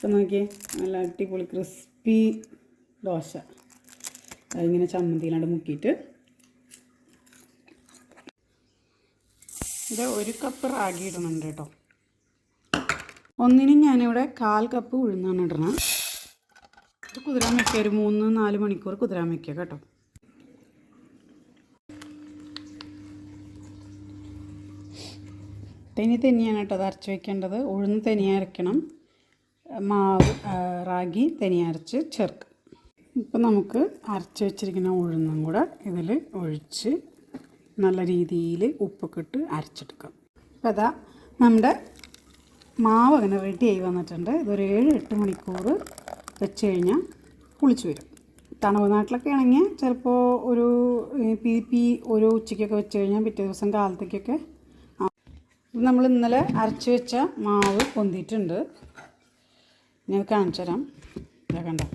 ഇപ്പം നോക്കിയേ നല്ല അടിപൊളി ക്രിസ്പി ദോശ. അതിങ്ങനെ ചമ്മന്തിയിലാണ്ട് മുക്കിയിട്ട്. ഇത് ഒരു കപ്പ് റാഗി ഇടുന്നുണ്ട് കേട്ടോ. ഒന്നിനും ഞാനിവിടെ കാൽ കപ്പ് ഉഴുന്നാണ് ഇടണം. ഇത് കുതിരാൻ വയ്ക്കുക ഒരു മൂന്ന് നാല് മണിക്കൂർ കുതിരാൻ വയ്ക്കുക കേട്ടോ. തെനി തനിയാണ് കേട്ടോ അത് അരച്ച് വയ്ക്കേണ്ടത് ഉഴുന്ന് തനിയ അരയ്ക്കണം. മാവ് റാഗി തനിയ അരച്ച് ചേർക്കും. ഇപ്പം നമുക്ക് അരച്ച് വെച്ചിരിക്കുന്ന ഉഴുന്നും കൂടെ ഇതിൽ ഒഴിച്ച് നല്ല രീതിയിൽ ഉപ്പൊക്കെ ഇട്ട് അരച്ചെടുക്കാം. അപ്പോൾ അതാ നമ്മുടെ മാവ് അങ്ങനെ റെഡി ആയി വന്നിട്ടുണ്ട്. ഇതൊരു ഏഴ് എട്ട് മണിക്കൂർ വെച്ച് കഴിഞ്ഞാൽ പുളിച്ച് വരും. തണവ് നാട്ടിലൊക്കെ ആണെങ്കിൽ ചിലപ്പോൾ ഒരു പി പി ഒരു ഉച്ചയ്ക്കൊക്കെ വെച്ച് കഴിഞ്ഞാൽ പിറ്റേ ദിവസം കാലത്തേക്കൊക്കെ നമ്മൾ ഇന്നലെ അരച്ച് വെച്ച മാവ് പൊന്തിയിട്ടുണ്ട്. ഞാൻ കാണിച്ചു തരാം കണ്ടോ?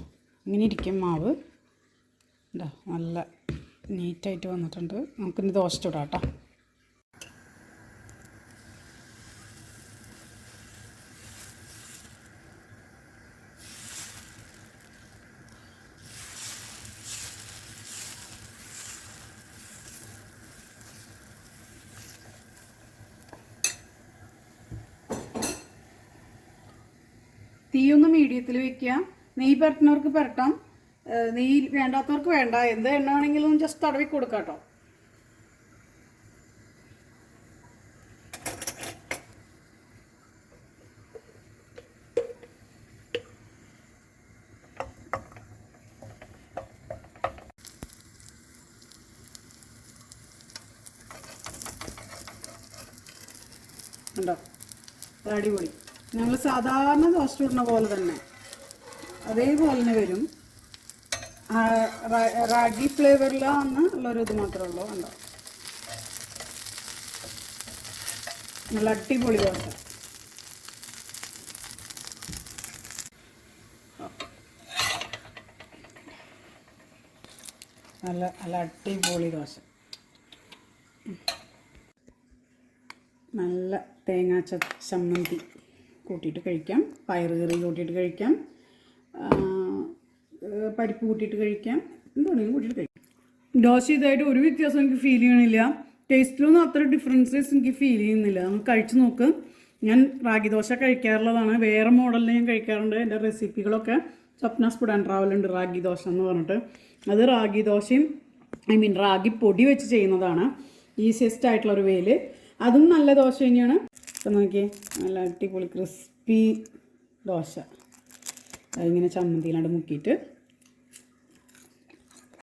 ഇങ്ങനെ ഇരിക്കും മാവ്. ഉണ്ടോ നല്ല നീറ്റായിട്ട് വന്നിട്ടുണ്ട്. നമുക്കിനി ദോശ ചൂടാം കേട്ടോ. തീയൊന്ന് മീഡിയത്തിൽ വെക്കുക. നെയ്യ് പരത്തുന്നവർക്ക് പരട്ടാം. നെയ് നെയ്യ് വേണ്ടാത്തവർക്ക് വേണ്ട. എന്ത് എണ്ണ ജസ്റ്റ് തടവി കൊടുക്കാം കേട്ടോ. ഉണ്ടോ അടിപൊളി. ഞങ്ങൾ സാധാരണ ദോശ ചൂടുന്ന പോലെ തന്നെ. അതേപോലെ തന്നെ വരും റാഗി ഫ്ലേവറിലാണ് ഉള്ളൊരു ഇത് മാത്രമേ ഉള്ളൂ ഉണ്ടോ നല്ല അടിപൊളി ദോശ. നല്ല നല്ല അടിപൊളി ദോശ. നല്ല തേങ്ങാ ചമ്മന്തി. കൂട്ടിയിട്ട് കഴിക്കാം. പയർ കറി കൂട്ടിയിട്ട് കഴിക്കാം. പരിപ്പ് കൂട്ടിയിട്ട് കഴിക്കാം. എന്തുകൊണ്ടെങ്കിലും കൂട്ടിയിട്ട് കഴിക്കാം. ദോശ ഇതായിട്ട് ഒരു വ്യത്യാസം എനിക്ക് ഫീൽ ചെയ്യണില്ല. ടേസ്റ്റിലൊന്നും അത്ര ഡിഫറൻസസ് എനിക്ക് ഫീൽ ചെയ്യുന്നില്ല. നമുക്ക് കഴിച്ച് നോക്ക്. ഞാൻ റാഗി ദോശ കഴിക്കാറുള്ളതാണ്. വേറെ മോഡലിൽ ഞാൻ കഴിക്കാറുണ്ട്. എന്റെ റെസിപ്പികളൊക്കെ സ്വപ്നാസ് ഫുഡ് ആൻഡ് ട്രാവൽ ഉണ്ട് റാഗി ദോശ എന്ന് പറഞ്ഞിട്ട്. അത് റാഗി ദോശയും ഐ മീൻ റാഗി പൊടി വെച്ച് ചെയ്യുന്നതാണ്. ഈസിയസ്റ്റ് ആയിട്ടുള്ള ഒരു വേൽ അതും നല്ല ദോശ തന്നെയാണ്. ഇപ്പം നോക്കിയേ. നല്ല അടിപൊളി ക്രിസ്പി ദോശ. അതിങ്ങനെ ചമ്മന്തിയിലാണ്ട് മുക്കിയിട്ട്